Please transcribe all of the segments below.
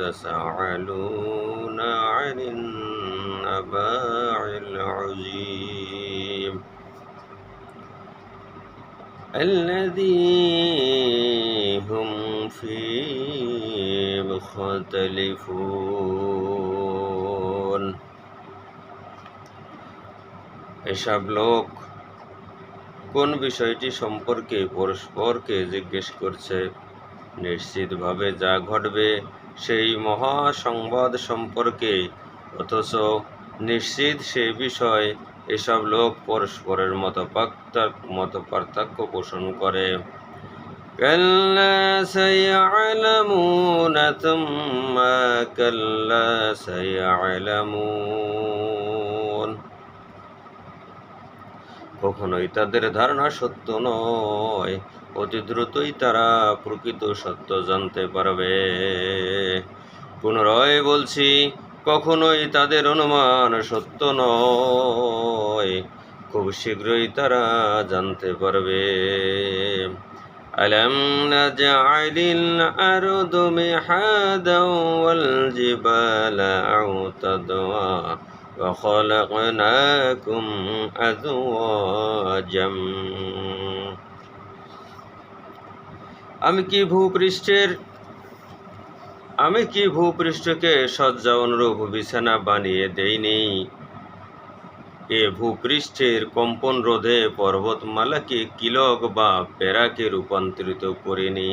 يتساءلون عن النباع العظيم الذي هم فيه مختلفون এসব লোক কোন বিষয়টি সম্পর্কে পরস্পরকে জিজ্ঞেস করছে নিশ্চিতভাবে যা ঘটবে সেই মহা সংবাদ সম্পর্কে অথচ নিশ্চিত সে বিষয় এসব লোক পরস্পরের মত মত পার্থক্য পোষণ করে كلا سيعلمون ثم كلا سيعلمون কখনোই তাদের ধারণা সত্য নয় অতি দ্রুতই তারা প্রকৃত সত্য জানতে পারবে পুনরায় বলছি কখনোই তাদের অনুমান সত্য নয় খুব শীঘ্রই তারা জানতে পারবে ألم نجعل الأرض مهادا والجبال أوتادا وخلقناكم أزواجا আমি কি ভূপৃষ্ঠের আমি কি ভূপৃষ্ঠকে সজ্জা অনুরূপ বিছানা বানিয়ে দেইনি এ ভূপৃষ্ঠের কম্পন রোধে পর্বতমালাকে কিলক বা প্যারাকে রূপান্তরিত করিনি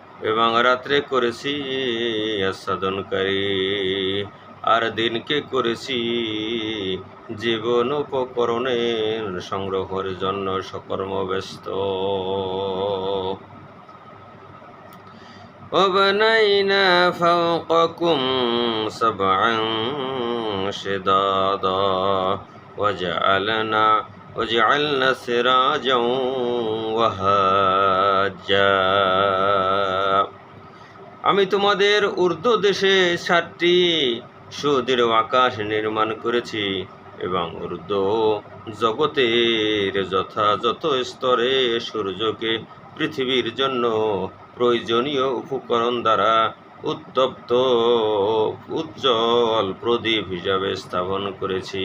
এবং রাত্রে করেছি আস্বাদনকারী আর দিনকে করেছি জীবন উপকরণের সংগ্রহের জন্য সকর্ম ব্যস্ত وبنينا فوقكم سبعا شدادا وجعلنا وجعلنا سراجا وهاجا আমি তোমাদের উর্দু দেশে সাতটি সুদৃঢ় আকাশ নির্মাণ করেছি এবং উর্দু জগতের যথাযথ স্তরে সূর্যকে পৃথিবীর জন্য প্রয়োজনীয় উপকরণ দ্বারা উত্তপ্ত উজ্জ্বল প্রদীপ হিসাবে স্থাপন করেছি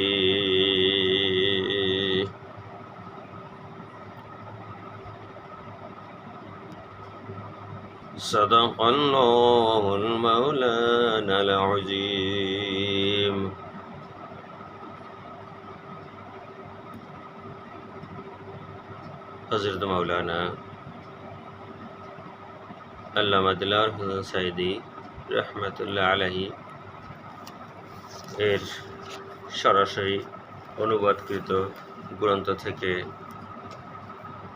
صدق الله المولانا العظيم হজরত মাওলানা আল্লামা দিলার হোসেন সাইদি রহমতুল্লাহ আলাহি এর সরাসরি অনুবাদকৃত গ্রন্থ থেকে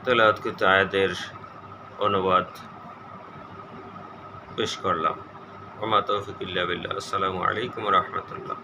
তেলাওয়াতকৃত আয়াতের অনুবাদ পেশ করলাম ওমা তৌফিকুল্লাহ বিল্লাহ আসসালামু আলাইকুম রহমতুল্লাহ